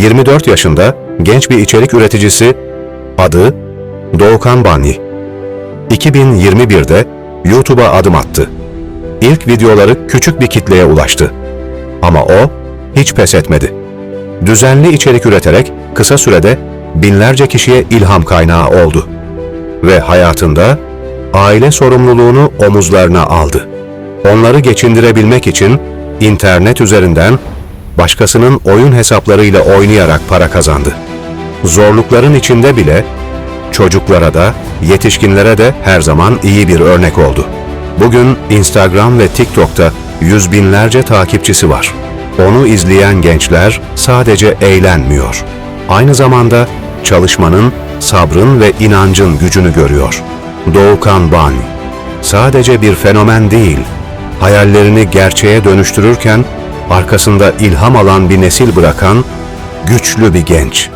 24 yaşında genç bir içerik üreticisi, adı Doğukan Banyi. 2021'de YouTube'a adım attı. İlk videoları küçük bir kitleye ulaştı. Ama o hiç pes etmedi. Düzenli içerik üreterek kısa sürede binlerce kişiye ilham kaynağı oldu. Ve hayatında aile sorumluluğunu omuzlarına aldı. Onları geçindirebilmek için internet üzerinden başkasının oyun hesaplarıyla oynayarak para kazandı. Zorlukların içinde bile çocuklara da, yetişkinlere de her zaman iyi bir örnek oldu. Bugün Instagram ve TikTok'ta yüz binlerce takipçisi var. Onu izleyen gençler sadece eğlenmiyor. Aynı zamanda çalışmanın, sabrın ve inancın gücünü görüyor. Doğukan Bani sadece bir fenomen değil, hayallerini gerçeğe dönüştürürken arkasında ilham alan bir nesil bırakan güçlü bir genç.